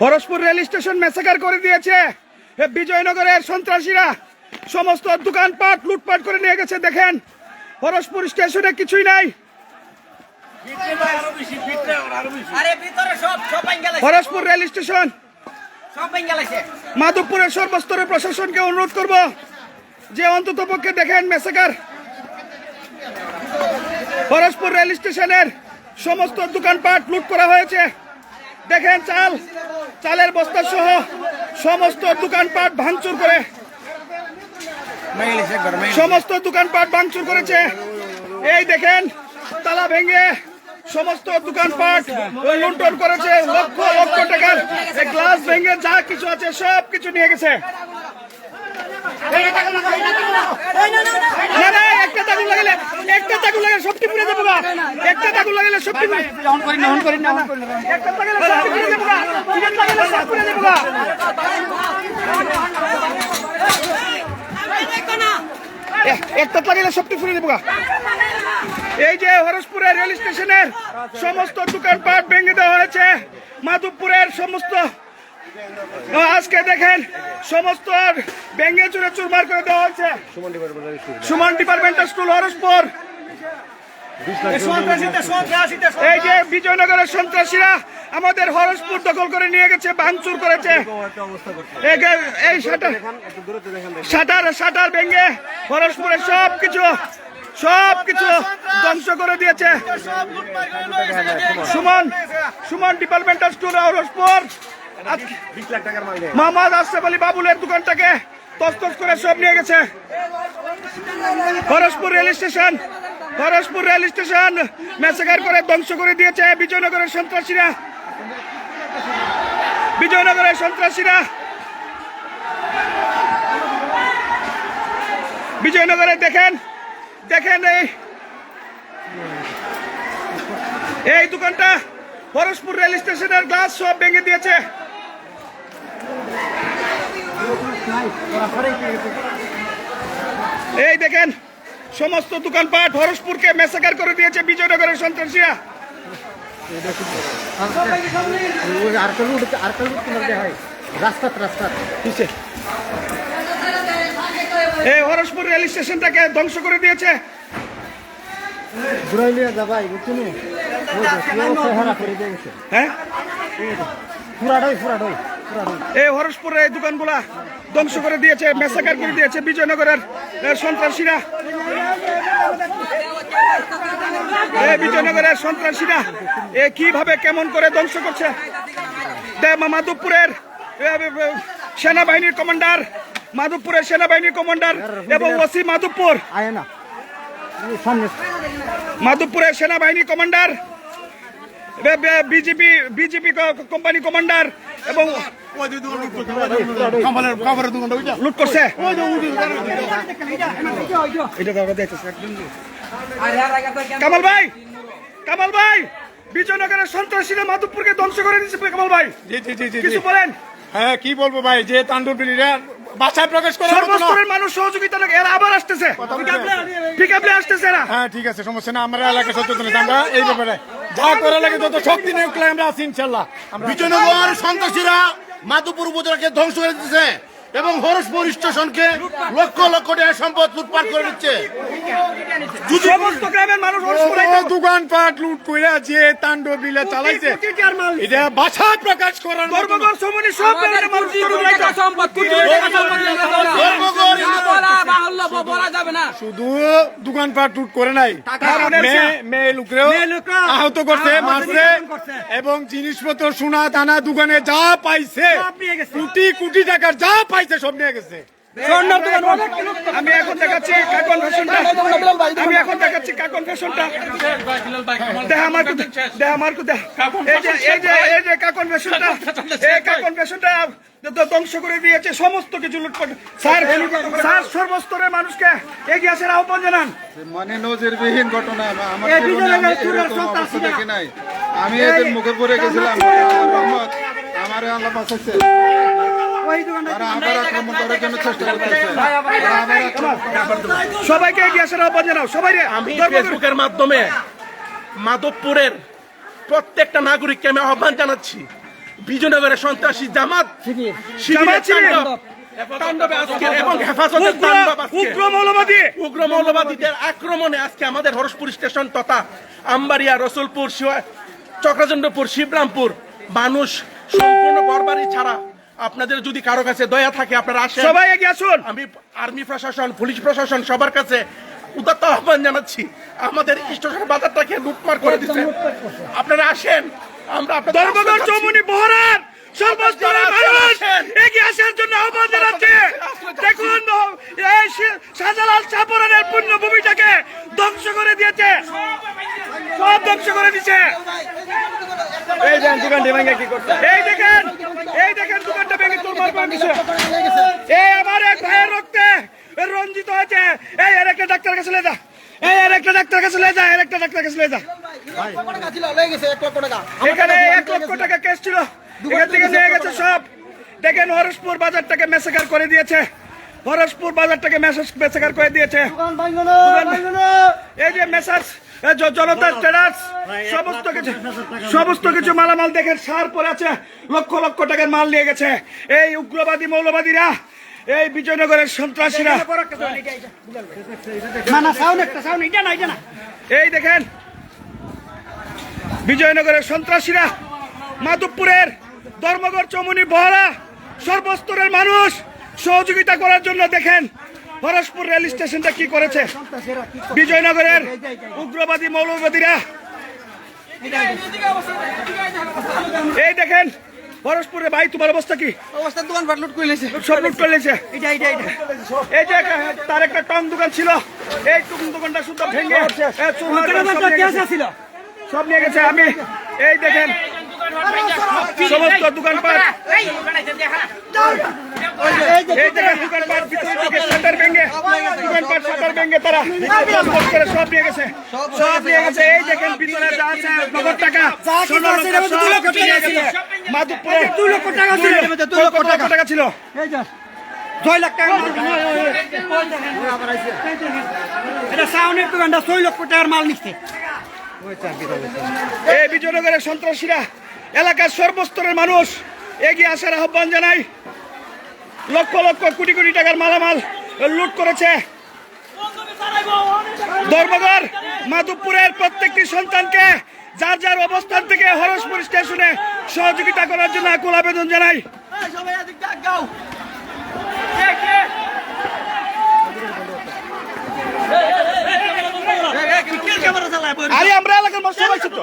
Parashpur rail station massacre করে দিয়েছে। বিজয়নগরের সন্ত্রাসীরা। সমস্ত দোকানপাট লুটপাট করে নিয়ে গেছে দেখেন। পরশপুর স্টেশনে কিছুই নাই। Parashpur rail station. মাধবপুরের সর্বস্তরের প্রশাসনকে অনুরোধ করব যে অন্তত পক্ষে দেখেন মেসাকার পরশপুর রেল স্টেশনের সমস্ত দোকানপাট লুট করা হয়েছে। দেখেন চাল চালের বস্তা সহ সমস্ত দোকানপাট ভাঙচুর করে। সমস্ত দোকানপাট ভাঙচুর করেছে। এই দেখেন তালা ভেঙে সমস্ত দোকানপাট লুণ্ঠন করেছে লক্ষ লক্ষ টাকার। গ্লাস ভেঙে যা কিছু আছে সব কিছু নিয়ে গেছে। একটা তাগুন লাগালে একটা যাব এই যে হরসপুরের রেল স্টেশনের সমস্ত দোকানপাট ভেঙে দেওয়া হয়েছে, মাধবপুরের সমস্ত আজকে দেখেন, সমস্ত ভেঙে চুরে চুরমার করে দেওয়া হয়েছে। Suman departmental school Harashpur. এই যে বিজয়নগরের সন্ত্রাসীরা আমাদের হরসপুর দখল করে নিয়ে গেছে, ভাঙচুর করেছে। এই শাটার শাটার শাটার ভেঙে হরসপুরের সব কিছু সব কিছু ধ্বংস করে দিয়েছে। Suman Suman departmental store Harashpur. Mohammad Ashraf Ali বাবুলের দোকানটাকে। তস্তস করে সব নিয়ে গেছে। Harashpur rail station Harashpur rail station. মেসেগার করে ধ্বংস করে দিয়েছে বিজয়নগরের সন্ত্রাসীরা। বিজয়নগরের সন্ত্রাসীরা। বিজয়নগরে দেখেন দেখেন এই। এই দোকানটা হরসপুর রেল স্টেশনের গ্লাস সব ভেঙে দিয়েছে। এই দেখেন, সমস্ত দোকানপাট হরসপুরকে মেসাকার করে দিয়েছে বিজয়নগরের সন্ত্রাসীরা। রাস্তাত রাস্তাত? এই হরসপুর রেল স্টেশনটাকে ধ্বংস করে দিয়েছে। হ্যাঁ? ফুরাডই ফুরাডই এই হরসপুরের এই দোকানগুলা ধ্বংস করে দিয়েছে মেসাকার করে দিয়েছে বিজয়নগরের সন্ত্রাসীরা। বিজয়নগরের সন্ত্রাসীরা এ কীভাবে কেমন করে ধ্বংস করছে? মাধবপুরের সেনাবাহিনীর কমান্ডার মাধবপুরের সেনাবাহিনীর কমান্ডার এবং ওসি মাধবপুর। মাধবপুরের সেনাবাহিনীর commander BJP BJP company commander এবং লুট করছে। কামাল ভাই কামাল ভাই বিজয়নগরের সন্ত্রাসীরা মাধবপুরকে ধ্বংস করে দিচ্ছে কামাল ভাই। কিছু বলেন? হ্যাঁ কি বলব ভাই যে তাণ্ডবীরা বাসায় প্রকাশ না। সর্বস্তরের মানুষ সহযোগিতা লাগে এরা আবার আসতেছে। ঠিক আপনি আসতেছে এরা। হ্যাঁ ঠিক আছে সমস্যা না আমরা এলাকা সচেতন আমরা এই ব্যাপারে যা করা লাগে যত শক্তি নিয়োগ করে আমরা আছি ইনশাল্লাহ। বিজয়নগর সন্ত্রাসীরা মাধুপুর উপজেলাকে ধ্বংস করে দিচ্ছে এবং হরসপুর স্টেশনকে লক্ষ লক্ষ টাকা সম্পদ লুটপাট করে দিচ্ছে। সমস্ত গ্রামের মানুষ দোকানপাট লুট করে যে তাণ্ডবীরা চালাইছে এটা বাসায় প্রকাশ করার মতো না। ধর্মঘর সমনি সব গ্রামের মানুষ চরুরাইতে। ধর্মঘট বলা। যাবে না। শুধু দোকানপাট লুট করে নাই। মেয়ে যা- মেয়ে লোকরেও আহত করছে মারছে। এবং জিনিসপত্র সোনা দানা দোকানে যা পাইছে কোটি কোটি টাকার যা পাইছে সব নিয়ে গেছে। আমি এখন দেখাচ্ছি কাকন ফ্যাশনটা আমি এখন দেখাচ্ছি কাকন ফ্যাশনটা দেখ আমার কো আমার এই যে এই যে কাকন ফ্যাশনটা এই কাকন ফ্যাশনটা ধ্বংস করে দিয়েছে সমস্ত কিছু লুটপাট। স্যার স্যার সর্বস্তরের মানুষকে এগিয়ে আসার আহ্বান জানান। মানে নজিরবিহীন ঘটনা আমি এদের মুখে পড়ে গেছিলাম আমারে আল্লাহ বাঁচাচ্ছে সবাইকে এগিয়ে আসার আহ্বান জানাও। সবাই আমি ফেসবুকের মাধ্যমে মাধবপুরের প্রত্যেকটা নাগরিককে আমি আহ্বান জানাচ্ছি। বিজয়নগরের সন্ত্রাসী জামাত এবং হেফাজতের উগ্র মৌলবাদী। উগ্র মৌলবাদীদের আক্রমণে আজকে আমাদের হরসপুর স্টেশন তথা আমবাড়িয়া রসুলপুর চক্রচন্দ্রপুর শিবরামপুর মানুষ সম্পূর্ণ ঘরবাড়ি ছাড়া আপনাদের যদি কারও কাছে দয়া থাকে আপনারা আসেন। সবাই এগিয়ে আসুন। আমি আর্মি প্রশাসন পুলিশ প্রশাসন সবার কাছে উদাত্ত আহ্বান জানাচ্ছি। আমাদের স্টেশন বাজারটাকে লুটপাট করে দিচ্ছেন আপনারা আসেন। আমরা আপনাদের আশ্রয় চাচ্ছি। বহরার সর্বস্তরের মানুষ এগিয়ে আসার জন্য আহ্বান জানাচ্ছে। দেখুন এই শাহজালাল শাহপুরানের পুণ্যভূমিটাকে ধ্বংস করে দিয়েছে। সব ধ্বংস করে দিয়েছে। এই দেখেন দোকানটি ভেঙে কি করছে। এই দেখেন এই দেখেন দোকানটা ভেঙে তোর করে দিছে। এই আমার এক ভাইয়ের রক্তে রঞ্জিত হয়েছে। এই এর একটা ডাক্তার কাছে লে যা। এই এর একটা ডাক্তার কাছে লে যা এর একটা ডাক্তার কাছে লে যা। এখানে এক লক্ষ টাকা কেস ছিল। এখান থেকে নিয়ে গেছে সব। দেখেন হরসপুর বাজারটাকে মেসেকার করে দিয়েছে। হরসপুর বাজারটাকে মেসেজ মেসেকার করে দিয়েছে। এই যে মেসাজ জনতা ট্রেডার্স সমস্ত কিছু সমস্ত কিছু মালামাল দেখেন সার পরে আছে লক্ষ লক্ষ টাকার মাল নিয়ে গেছে। এই উগ্রবাদী মৌলবাদীরা এই বিজয়নগরের সন্ত্রাসীরা। এই দেখেন বিজয়নগরের সন্ত্রাসীরা মাধবপুরের ধর্মগড় চমুনি বহরা সর্বস্তরের মানুষ সহযোগিতা করার জন্য দেখেন হরসপুর রেল স্টেশনটা কি করেছে? বিজয়নগরের উগ্রবাদী মৌলবাদীরা। এই দেখেন হরসপুরে ভাই তোমার অবস্থা কি? অবস্থা দোকান পাট লুট করে সব লুট করে নিয়েছে? এটা এটা এটা এই যে তার একটা টং দোকান ছিল। এই টং দোকানটা শুধু ভেঙে। ছিল সব নিয়ে গেছে। আমি এই দেখেন সমস্ত দোকানপাট। এই দেখেন দোকানপাট ভিতরে থেকে শাটার ভেঙে দোকানপাট শাটার ভেঙে তারা করে সব নিয়ে গেছে। সব নিয়ে গেছে। এই দেখেন ভিতরে যা আছে নগদ টাকা মাধবপুরে দুই লক্ষ টাকা ছিল। দুই লক্ষ টাকা। ছিল? ছয় লাখ টাকা। এটা সাউনের দোকানটা ছয় লক্ষ টাকার মাল নিচ্ছে। এই বিজয়নগরের সন্ত্রাসীরা এলাকার সর্বস্তরের মানুষ এগিয়ে আসার আহ্বান জানাই। লক্ষ লক্ষ কোটি কোটি টাকার মালামাল লুট করেছে। ধর্মগড় মাধবপুরের প্রত্যেকটি সন্তানকে যার যার অবস্থান থেকে হরসপুর স্টেশনে সহযোগিতা করার জন্য আকুল আবেদন জানাই। আরে, আমরা এলাকার ছোট।